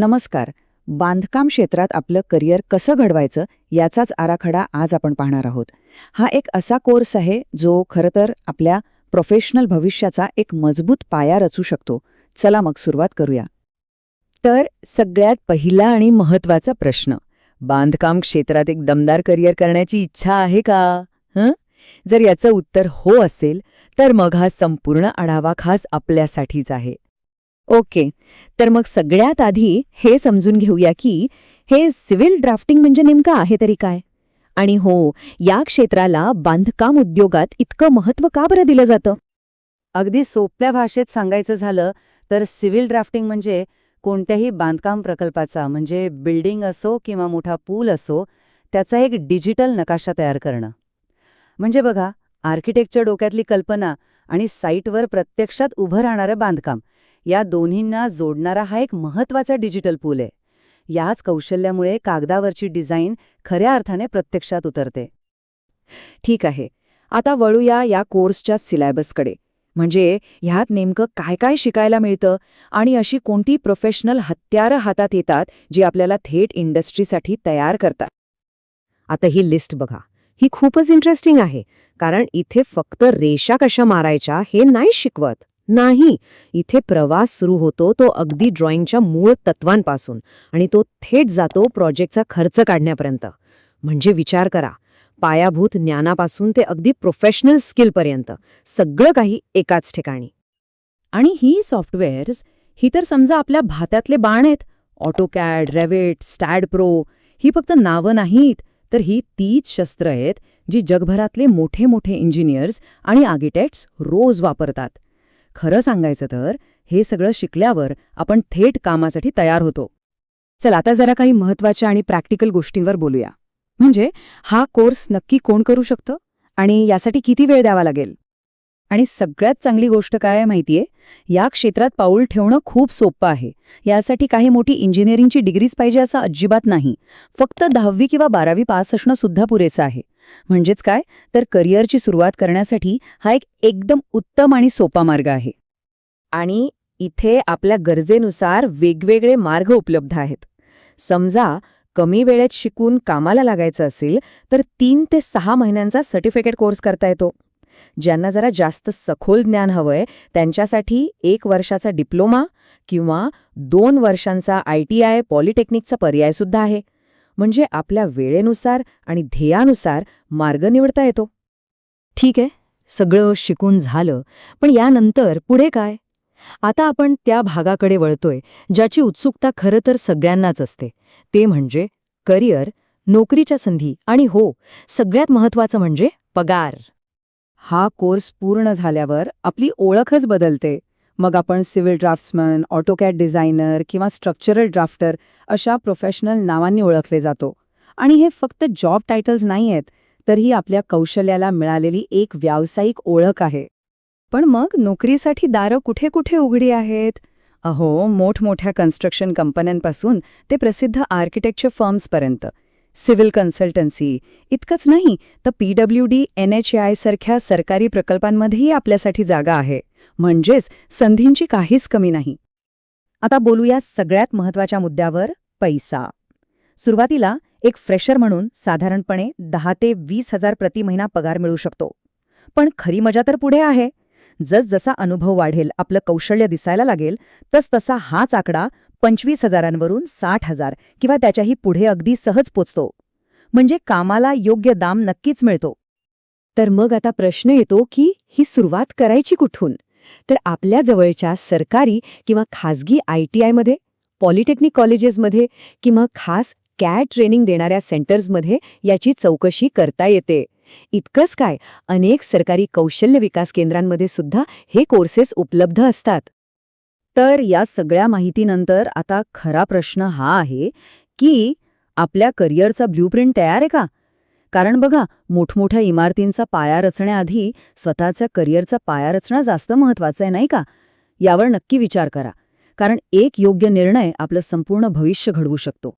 नमस्कार. बांधकाम क्षेत्रात आपलं करिअर कसं घडवायचं याचाच आराखडा आज आपण पाहणार आहोत. हा एक असा कोर्स आहे जो खरं तर आपल्या प्रोफेशनल भविष्याचा एक मजबूत पाया रचू शकतो. चला मग सुरुवात करूया. तर सगळ्यात पहिला आणि महत्त्वाचा प्रश्न बांधकाम क्षेत्रात एक दमदार करिअर करण्याची इच्छा आहे का? हं? जर याचं उत्तर हो असेल तर मग हा संपूर्ण आढावा खास आपल्यासाठीच आहे. ओके. तर मग सगळ्यात आधी हे समजून घेऊया की हे सिव्हिल ड्राफ्टिंग म्हणजे नेमकं आहे तरी काय? आणि हो या क्षेत्राला बांधकाम उद्योगात इतकं महत्त्व का बरं दिलं जातं? अगदी सोप्या भाषेत सांगायचं झालं तर सिव्हिल ड्राफ्टिंग म्हणजे कोणत्याही बांधकाम प्रकल्पाचा म्हणजे बिल्डिंग असो किंवा मोठा पूल असो त्याचा एक डिजिटल नकाशा तयार करणं. म्हणजे बघा आर्किटेक्चर डोक्यातली कल्पना आणि साईटवर प्रत्यक्षात उभं राहणारं बांधकाम. या दोन्हींना जोडणारा हा एक महत्त्वाचा डिजिटल पूल आहे. याच कौशल्यामुळे कागदावरची डिझाईन खऱ्या अर्थाने प्रत्यक्षात उतरते. ठीक आहे आता वळूया या कोर्सच्या सिलॅबसकडे. म्हणजे ह्यात नेमकं काय काय शिकायला मिळतं आणि अशी कोणती प्रोफेशनल हत्यारं हातात येतात जी आपल्याला थेट इंडस्ट्रीसाठी तयार करतात. आता ही लिस्ट बघा. ही खूपच इंटरेस्टिंग आहे कारण इथे फक्त रेषा कशा मारायच्या हे नाही शिकवत. नाही. इथे प्रवास सुरू होतो तो अगदी ड्रॉइंगच्या मूळ तत्वांपासून आणि तो थेट जातो प्रोजेक्टचा खर्च काढण्यापर्यंत. म्हणजे विचार करा पायाभूत ज्ञानापासून ते अगदी प्रोफेशनल स्किलपर्यंत सगळं काही एकाच ठिकाणी. आणि ही सॉफ्टवेअर्स ही तर समजा आपल्या भात्यातले बाण आहेत ऑटोकॅड रेवेट स्टॅड प्रो ही फक्त नावं नाहीत तर ही तीच शस्त्र आहेत जी जगभरातले मोठे मोठे इंजिनियर्स आणि आर्किटेक्ट्स रोज वापरतात. खरं सांगायचं तर हे सगळं शिकल्यावर आपण थेट कामासाठी तयार होतो. चल आता जरा काही महत्त्वाच्या आणि प्रॅक्टिकल गोष्टींवर बोलूया. म्हणजे हा कोर्स नक्की कोण करू शकतं? आणि यासाठी किती वेळ द्यावा लागेल? आणि सगळ्यात चांगली गोष्ट काय माहितीये? या क्षेत्रात पाऊल ठेवणं खूप सोपं आहे. यासाठी काही मोठी इंजिनिअरिंगची डिग्रीज पाहिजे असं अजिबात नाही. फक्त दहावी किंवा बारावी पास असणं सुद्धा पुरेसं आहे. म्हणजेच काय? तर करिअरची सुरुवात करण्यासाठी हा एक एकदम उत्तम आणि सोपा मार्ग आहे. आणि इथे आपल्या गरजेनुसार वेगवेगळे मार्ग उपलब्ध आहेत. समजा कमी वेळेत शिकून कामाला लागायचं असेल तर तीन ते सहा महिन्यांचा सर्टिफिकेट कोर्स करता येतो. ज्यांना जरा जास्त सखोल ज्ञान हवंय त्यांच्यासाठी एक वर्षाचा डिप्लोमा किंवा दोन वर्षांचा आय टी आय पॉलिटेक्निकचा पर्यायसुद्धा आहे. म्हणजे आपल्या वेळेनुसार आणि ध्येयानुसार मार्ग निवडता येतो. ठीक आहे सगळं शिकून झालं पण यानंतर पुढे काय? आता आपण त्या भागाकडे वळतोय ज्याची उत्सुकता खरं तर सगळ्यांनाच असते. ते म्हणजे करिअर नोकरीच्या संधी आणि हो सगळ्यात महत्वाचं म्हणजे पगार. हा कोर्स पूर्ण झाल्यावर आपली ओळखच बदलते. मग आपण सिव्हिल ड्राफ्ट्समन ऑटोकॅट डिझायनर किंवा स्ट्रक्चरल ड्राफ्टर अशा प्रोफेशनल नावांनी ओळखले जातो. आणि हे फक्त जॉब टायटल्स नाही आहेत तर ही आपल्या कौशल्याला मिळालेली एक व्यावसायिक ओळख आहे. पण मग नोकरीसाठी दारं कुठे कुठे उघडी आहेत? अहो मोठमोठ्या कन्स्ट्रक्शन कंपन्यांपासून ते प्रसिद्ध आर्किटेक्चर फर्म्सपर्यंत सिव्हिल कन्सल्टन्सी. इतकंच नाही तर P W D N H I सारख्या सरकारी प्रकल्पांमध्येही आपल्यासाठी जागा आहे. म्हणजेच संधींची काहीच कमी नाही. आता बोलूया सगळ्यात महत्त्वाच्या मुद्द्यावर पैसा. सुरुवातीला एक फ्रेशर म्हणून साधारणपणे दहा ते वीस हजार प्रति महिना पगार मिळू शकतो. पण खरी मजा तर पुढे आहे. जसजसा अनुभव वाढेल आपलं कौशल्य दिसायला लागेल तसतसा हाच आकडा पंचवीस हजारांवरून साठ हजार किंवा त्याच्याही पुढे अगदी सहज पोचतो. म्हणजे कामाला योग्य दाम नक्कीच मिळतो. तर मग आता प्रश्न येतो की ही सुरुवात करायची कुठून? तर आपल्या जवळच्या सरकारी किंवा खासगी आय टी आयमध्ये पॉलिटेक्निक कॉलेजेसमध्ये किंवा खास कॅट ट्रेनिंग देणाऱ्या सेंटर्समध्ये याची चौकशी करता येते. इतकंच काय अनेक सरकारी कौशल्य विकास केंद्रांमध्ये सुद्धा हे कोर्सेस उपलब्ध असतात. तर या सगळ्या माहितीनंतर आता खरा प्रश्न हा आहे की आपल्या करिअरचा ब्ल्यूप्रिंट तयार आहे का? कारण बघा मोठमोठ्या इमारतींचा पाया रचण्याआधी स्वतःच्या करिअरचा पाया रचणं जास्त महत्वाचं आहे नाही का? यावर नक्की विचार करा. कारण एक योग्य निर्णय आपलं संपूर्ण भविष्य घडवू शकतो.